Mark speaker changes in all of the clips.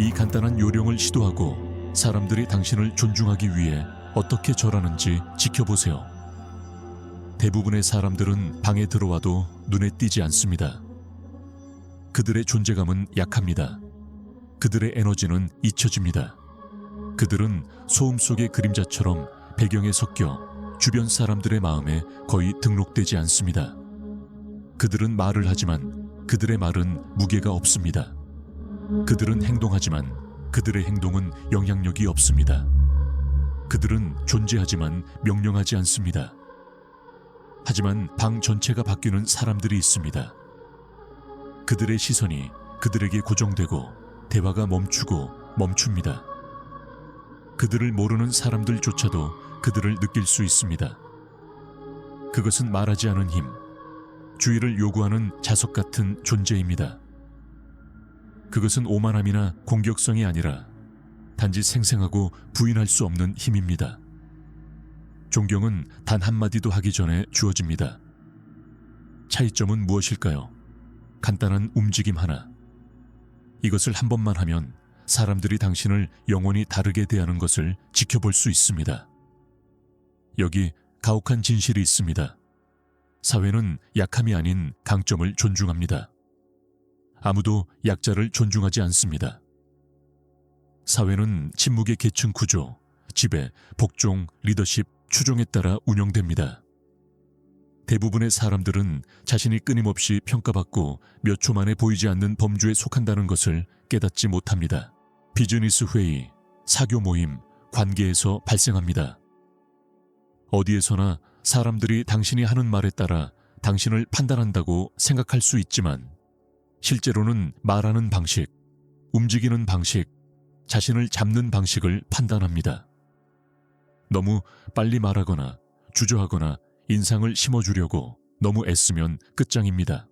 Speaker 1: 이 간단한 요령을 시도하고 사람들이 당신을 존중하기 위해 어떻게 절하는지 지켜보세요. 대부분의 사람들은 방에 들어와도 눈에 띄지 않습니다. 그들의 존재감은 약합니다. 그들의 에너지는 잊혀집니다. 그들은 소음 속의 그림자처럼 배경에 섞여 주변 사람들의 마음에 거의 등록되지 않습니다. 그들은 말을 하지만 그들의 말은 무게가 없습니다. 그들은 행동하지만 그들의 행동은 영향력이 없습니다. 그들은 존재하지만 명령하지 않습니다. 하지만 방 전체가 바뀌는 사람들이 있습니다. 그들의 시선이 그들에게 고정되고 대화가 멈추고 멈춥니다. 그들을 모르는 사람들조차도 그들을 느낄 수 있습니다. 그것은 말하지 않은 힘, 주의를 요구하는 자석 같은 존재입니다. 그것은 오만함이나 공격성이 아니라 단지 생생하고 부인할 수 없는 힘입니다. 존경은 단 한마디도 하기 전에 주어집니다. 차이점은 무엇일까요? 간단한 움직임 하나. 이것을 한 번만 하면 사람들이 당신을 영원히 다르게 대하는 것을 지켜볼 수 있습니다. 여기 가혹한 진실이 있습니다. 사회는 약함이 아닌 강점을 존중합니다. 아무도 약자를 존중하지 않습니다. 사회는 침묵의 계층 구조, 지배, 복종, 리더십, 추종에 따라 운영됩니다. 대부분의 사람들은 자신이 끊임없이 평가받고 몇 초 만에 보이지 않는 범주에 속한다는 것을 깨닫지 못합니다. 비즈니스 회의, 사교 모임, 관계에서 발생합니다. 어디에서나 사람들이 당신이 하는 말에 따라 당신을 판단한다고 생각할 수 있지만 실제로는 말하는 방식, 움직이는 방식, 자신을 잡는 방식을 판단합니다. 너무 빨리 말하거나 주저하거나 인상을 심어주려고 너무 애쓰면 끝장입니다.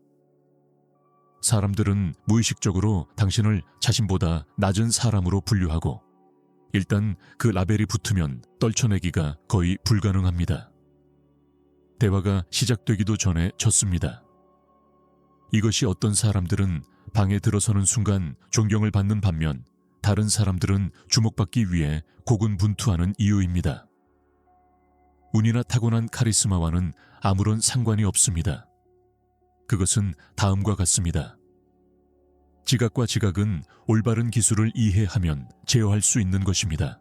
Speaker 1: 사람들은 무의식적으로 당신을 자신보다 낮은 사람으로 분류하고 일단 그 라벨이 붙으면 떨쳐내기가 거의 불가능합니다. 대화가 시작되기도 전에 졌습니다. 이것이 어떤 사람들은 방에 들어서는 순간 존경을 받는 반면 다른 사람들은 주목받기 위해 고군분투하는 이유입니다. 운이나 타고난 카리스마와는 아무런 상관이 없습니다. 그것은 다음과 같습니다. 지각과 지각은 올바른 기술을 이해하면 제어할 수 있는 것입니다.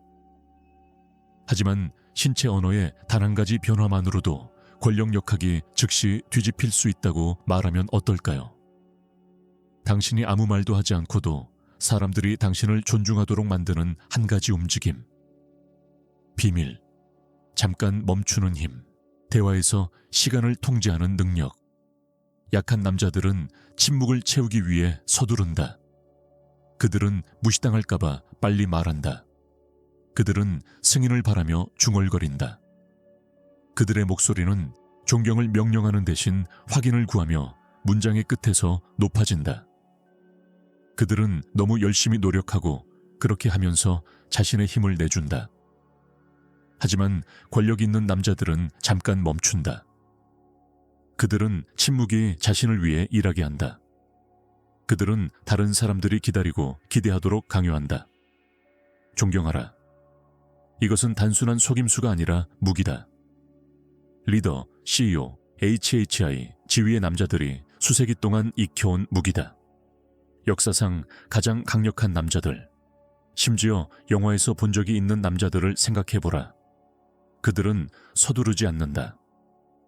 Speaker 1: 하지만 신체 언어의 단 한 가지 변화만으로도 권력 역학이 즉시 뒤집힐 수 있다고 말하면 어떨까요? 당신이 아무 말도 하지 않고도 사람들이 당신을 존중하도록 만드는 한 가지 움직임. 비밀. 잠깐 멈추는 힘. 대화에서 시간을 통제하는 능력. 약한 남자들은 침묵을 채우기 위해 서두른다. 그들은 무시당할까봐 빨리 말한다. 그들은 승인을 바라며 중얼거린다. 그들의 목소리는 존경을 명령하는 대신 확인을 구하며 문장의 끝에서 높아진다. 그들은 너무 열심히 노력하고 그렇게 하면서 자신의 힘을 내준다. 하지만 권력 있는 남자들은 잠깐 멈춘다. 그들은 침묵이 자신을 위해 일하게 한다. 그들은 다른 사람들이 기다리고 기대하도록 강요한다. 존경하라. 이것은 단순한 속임수가 아니라 무기다. 리더, CEO, HHI, 지위의 남자들이 수세기 동안 익혀온 무기다. 역사상 가장 강력한 남자들, 심지어 영화에서 본 적이 있는 남자들을 생각해보라. 그들은 서두르지 않는다.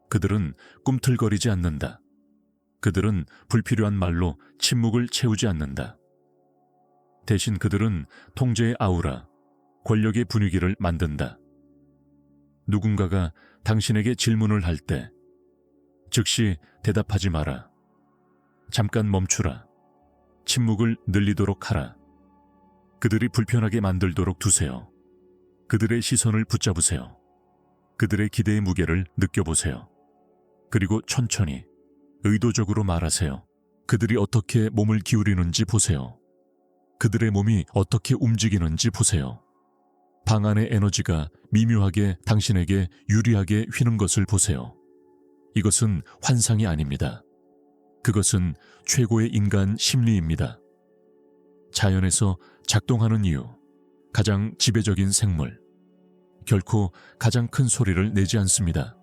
Speaker 1: 그들은 꿈틀거리지 않는다. 그들은 불필요한 말로 침묵을 채우지 않는다. 대신 그들은 통제의 아우라, 권력의 분위기를 만든다. 누군가가 당신에게 질문을 할 때 즉시 대답하지 마라. 잠깐 멈추라. 침묵을 늘리도록 하라. 그들이 불편하게 만들도록 두세요. 그들의 시선을 붙잡으세요. 그들의 기대의 무게를 느껴보세요. 그리고 천천히, 의도적으로 말하세요. 그들이 어떻게 몸을 기울이는지 보세요. 그들의 몸이 어떻게 움직이는지 보세요. 방 안의 에너지가 미묘하게 당신에게 유리하게 휘는 것을 보세요. 이것은 환상이 아닙니다. 그것은 최고의 인간 심리입니다. 자연에서 작동하는 이유, 가장 지배적인 생물, 결코 가장 큰 소리를 내지 않습니다.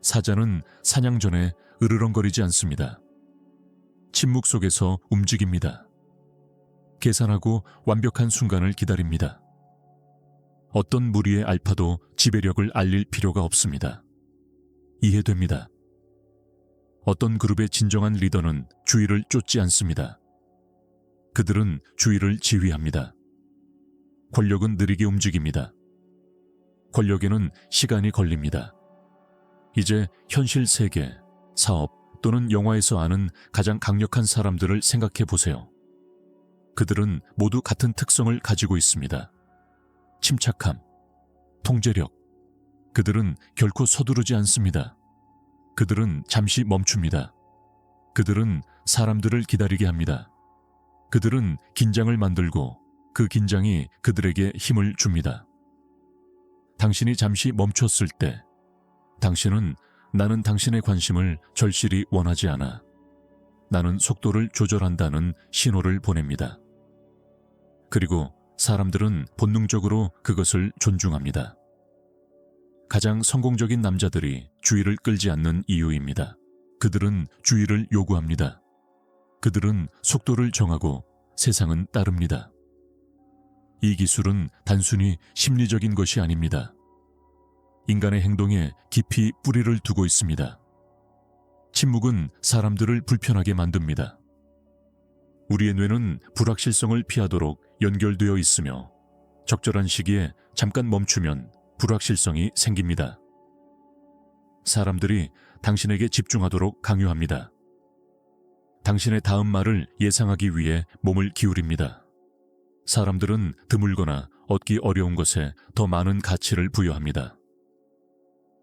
Speaker 1: 사자는 사냥 전에 으르렁거리지 않습니다. 침묵 속에서 움직입니다. 계산하고 완벽한 순간을 기다립니다. 어떤 무리의 알파도 지배력을 알릴 필요가 없습니다. 이해됩니다. 어떤 그룹의 진정한 리더는 주의를 쫓지 않습니다. 그들은 주의를 지휘합니다. 권력은 느리게 움직입니다. 권력에는 시간이 걸립니다. 이제 현실 세계, 사업 또는 영화에서 아는 가장 강력한 사람들을 생각해 보세요. 그들은 모두 같은 특성을 가지고 있습니다. 침착함, 통제력. 그들은 결코 서두르지 않습니다. 그들은 잠시 멈춥니다. 그들은 사람들을 기다리게 합니다. 그들은 긴장을 만들고 그 긴장이 그들에게 힘을 줍니다. 당신이 잠시 멈췄을 때, 당신은 나는 당신의 관심을 절실히 원하지 않아. 나는 속도를 조절한다는 신호를 보냅니다. 그리고 사람들은 본능적으로 그것을 존중합니다. 가장 성공적인 남자들이 주의를 끌지 않는 이유입니다. 그들은 주의를 요구합니다. 그들은 속도를 정하고 세상은 따릅니다. 이 기술은 단순히 심리적인 것이 아닙니다. 인간의 행동에 깊이 뿌리를 두고 있습니다. 침묵은 사람들을 불편하게 만듭니다. 우리의 뇌는 불확실성을 피하도록 연결되어 있으며 적절한 시기에 잠깐 멈추면 불확실성이 생깁니다. 사람들이 당신에게 집중하도록 강요합니다. 당신의 다음 말을 예상하기 위해 몸을 기울입니다. 사람들은 드물거나 얻기 어려운 것에 더 많은 가치를 부여합니다.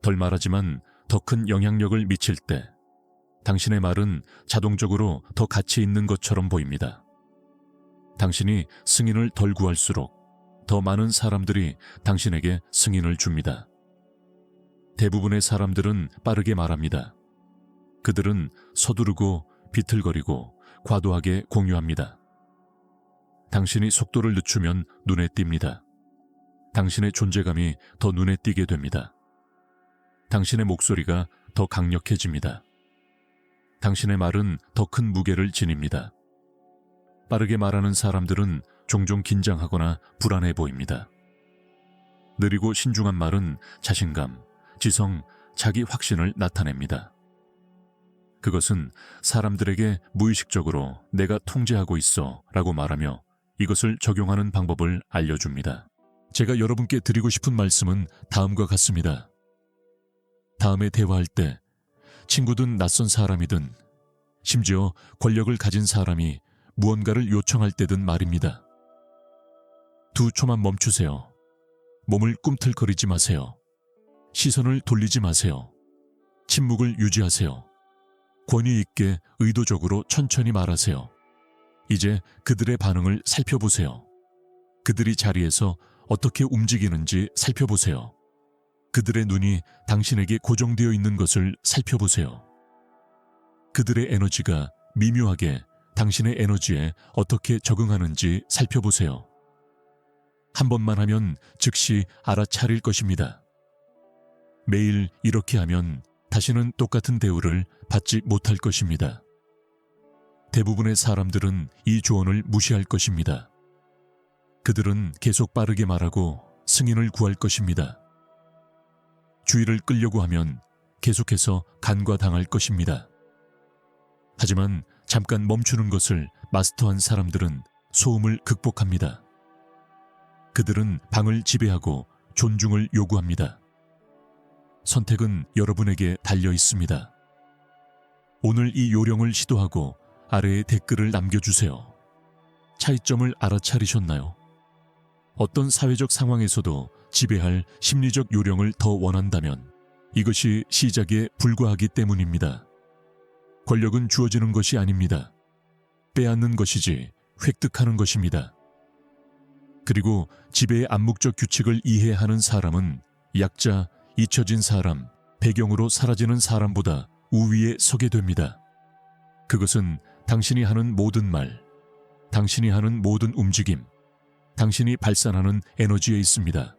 Speaker 1: 덜 말하지만 더 큰 영향력을 미칠 때 당신의 말은 자동적으로 더 가치 있는 것처럼 보입니다. 당신이 승인을 덜 구할수록 더 많은 사람들이 당신에게 승인을 줍니다. 대부분의 사람들은 빠르게 말합니다. 그들은 서두르고 비틀거리고 과도하게 공유합니다. 당신이 속도를 늦추면 눈에 띕니다. 당신의 존재감이 더 눈에 띄게 됩니다. 당신의 목소리가 더 강력해집니다. 당신의 말은 더 큰 무게를 지닙니다. 빠르게 말하는 사람들은 종종 긴장하거나 불안해 보입니다. 느리고 신중한 말은 자신감, 지성, 자기 확신을 나타냅니다. 그것은 사람들에게 무의식적으로 내가 통제하고 있어 라고 말하며 이것을 적용하는 방법을 알려줍니다. 제가 여러분께 드리고 싶은 말씀은 다음과 같습니다. 다음에 대화할 때 친구든 낯선 사람이든 심지어 권력을 가진 사람이 무언가를 요청할 때든 말입니다. 두 초만 멈추세요. 몸을 꿈틀거리지 마세요. 시선을 돌리지 마세요. 침묵을 유지하세요. 권위 있게 의도적으로 천천히 말하세요. 이제 그들의 반응을 살펴보세요. 그들이 자리에서 어떻게 움직이는지 살펴보세요. 그들의 눈이 당신에게 고정되어 있는 것을 살펴보세요. 그들의 에너지가 미묘하게 당신의 에너지에 어떻게 적응하는지 살펴보세요. 한 번만 하면 즉시 알아차릴 것입니다. 매일 이렇게 하면 다시는 똑같은 대우를 받지 못할 것입니다. 대부분의 사람들은 이 조언을 무시할 것입니다. 그들은 계속 빠르게 말하고 승인을 구할 것입니다. 주의를 끌려고 하면 계속해서 간과당할 것입니다. 하지만 잠깐 멈추는 것을 마스터한 사람들은 소음을 극복합니다. 그들은 방을 지배하고 존중을 요구합니다. 선택은 여러분에게 달려 있습니다. 오늘 이 요령을 시도하고 아래에 댓글을 남겨주세요. 차이점을 알아차리셨나요? 어떤 사회적 상황에서도 지배할 심리적 요령을 더 원한다면 이것이 시작에 불과하기 때문입니다. 권력은 주어지는 것이 아닙니다. 빼앗는 것이지 획득하는 것입니다. 그리고 지배의 암묵적 규칙을 이해하는 사람은 약자, 잊혀진 사람, 배경으로 사라지는 사람보다 우위에 서게 됩니다. 그것은 당신이 하는 모든 말, 당신이 하는 모든 움직임, 당신이 발산하는 에너지에 있습니다.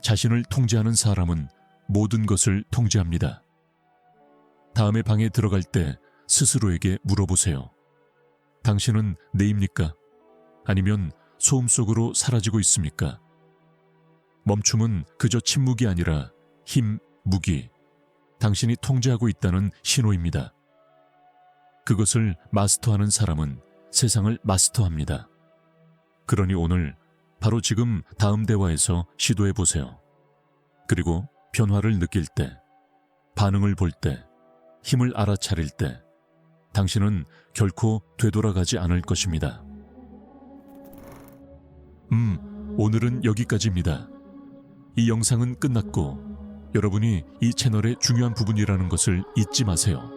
Speaker 1: 자신을 통제하는 사람은 모든 것을 통제합니다. 다음에 방에 들어갈 때 스스로에게 물어보세요. 당신은 내입니까? 아니면 소음 속으로 사라지고 있습니까? 멈춤은 그저 침묵이 아니라 힘, 무기, 당신이 통제하고 있다는 신호입니다. 그것을 마스터하는 사람은 세상을 마스터합니다. 그러니 오늘 바로 지금 다음 대화에서 시도해 보세요. 그리고 변화를 느낄 때, 반응을 볼 때, 힘을 알아차릴 때, 당신은 결코 되돌아가지 않을 것입니다. 음, 오늘은 여기까지입니다. 이 영상은 끝났고, 여러분이 이 채널의 중요한 부분이라는 것을 잊지 마세요.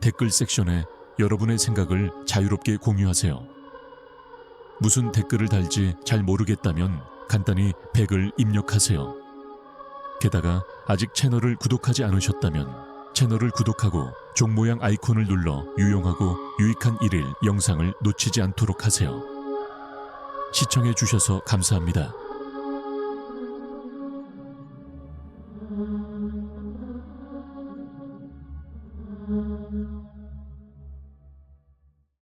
Speaker 1: 댓글 섹션에 여러분의 생각을 자유롭게 공유하세요. 무슨 댓글을 달지 잘 모르겠다면 간단히 100을 입력하세요. 게다가 아직 채널을 구독하지 않으셨다면 채널을 구독하고 종 모양 아이콘을 눌러 유용하고 유익한 일일 영상을 놓치지 않도록 하세요. 시청해 주셔서 감사합니다.